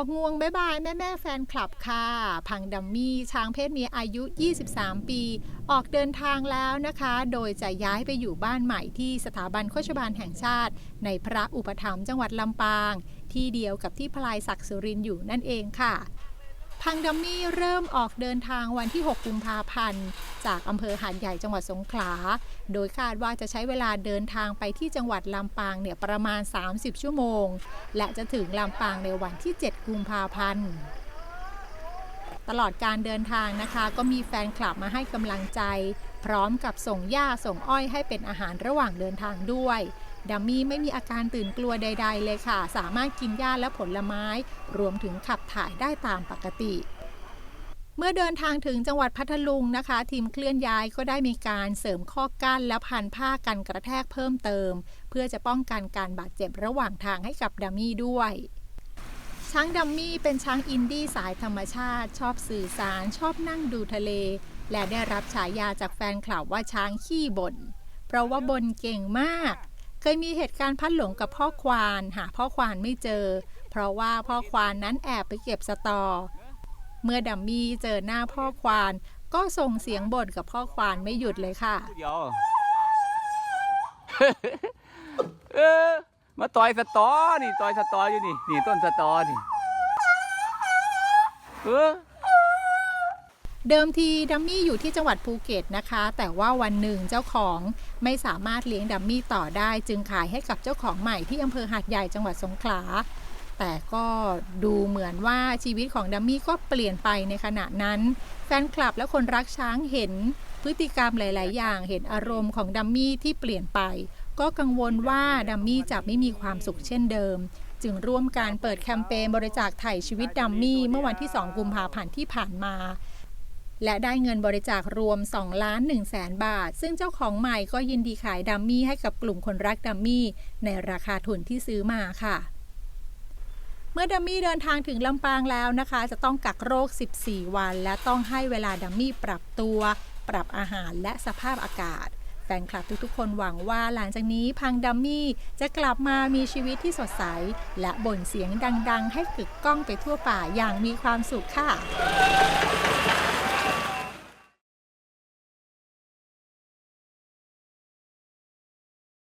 อกงวงบายบายแม่แม่แฟนคลับค่ะ พังดัมมี่ช้างเพศเมียอายุ 23 ปี ออกเดินทางแล้วนะคะ โดยจะย้ายไปอยู่บ้านใหม่ที่สถาบันโฆษบาลแห่งชาติ ในพระอุปถัมภ์จังหวัดลำปาง ที่เดียวกับที่พลายศักดิ์สุรินอยู่นั่นเองค่ะ พังดัมมี่เริ่มออกเดินทางวันที่ 6 กุมภาพันธ์ จากอำเภอหาดใหญ่จังหวัดสงขลา โดยคาดว่าจะใช้เวลาเดินทางไปที่จังหวัดลำปางเนี่ยประมาณ 30 ชั่วโมง และจะถึงลำปางในวันที่ 7 กุมภาพันธ์ตลอดการเดินทางนะคะ ก็มีแฟนคลับมาให้กำลังใจ พร้อมกับส่งหญ้าส่งอ้อยให้เป็นอาหารระหว่างเดินทางด้วยดัมมี่ไม่มีอาการตื่นกลัวใด ๆ เลยค่ะ สามารถกินหญ้าและผลไม้ รวมถึงขับถ่ายได้ตามปกติ เมื่อเดินทางถึงจังหวัดพัทลุงนะคะ ทีมเคลื่อนย้ายก็ได้มีการเสริมข้อกั้นและพันผ้ากันกระแทกเพิ่มเติม เพื่อจะป้องกันการบาดเจ็บระหว่างทางให้กับดัมมี่ด้วยช้างดัมมี่เป็นช้างอินดี้สายธรรมชาติ ชอบสื่อสาร ชอบนั่งดูทะเล และได้รับฉายาจากแฟนคลับว่าช้างขี้บ่นเพราะว่าบ่นเก่งมาก เคยมีเหตุการณ์พัดหลงกับพ่อควาน หาพ่อควานไม่เจอ เพราะว่าพ่อควานนั้นแอบไปเก็บสตอ เมื่อดัมมี่เจอหน้าพ่อควาน ก็ส่งเสียงบ่นกับพ่อควานไม่หยุดเลยค่ะ เดียวเออมาต่อยสตอนี่ต่อยสตออยู่นี่นี่ต้นสตอนี่เออเดิมทีดัมมี่อยู่ที่จังหวัดภูเก็ตนะคะ แต่ว่าวันหนึ่งเจ้าของไม่สามารถเลี้ยงดัมมี่ต่อได้ จึงขายให้กับเจ้าของใหม่ที่อำเภอหาดใหญ่จังหวัดสงขลา แต่ก็ดูเหมือนว่าชีวิตของดัมมี่ก็เปลี่ยนไปในขณะนั้น แฟนคลับและคนรักช้างเห็นพฤติกรรมหลาย ๆ อย่างเห็นอารมณ์ของดัมมี่ที่เปลี่ยนไป ก็กังวลว่าดัมมี่จะไม่มีความสุขเช่นเดิม จึงร่วมการเปิดแคมเปญบริจาคไถ่ชีวิตดัมมี่เมื่อวันที่ 2 กุมภาพันธ์ที่ผ่านมา และได้เงินบริจาครวม2ล้าน1แสนบาท ซึ่งเจ้าของใหม่ก็ยินดีขายดัมมี่ให้กับกลุ่มคนรักดัมมี่ในราคาทุนที่ซื้อมาค่ะ เมื่อดัมมี่เดินทางถึงลำปางแล้วนะคะ จะต้องกักโรค 14 วัน และต้องให้เวลาดัมมี่ปรับตัว ปรับอาหารและสภาพอากาศ แฟนคลับทุกๆ คนหวังว่าหลังจากนี้พังดัมมี่จะกลับมามีชีวิตที่สดใส และบ่นเสียงดัง ๆ ให้กึกก้องไปทั่วป่าอย่างมีความสุขค่ะ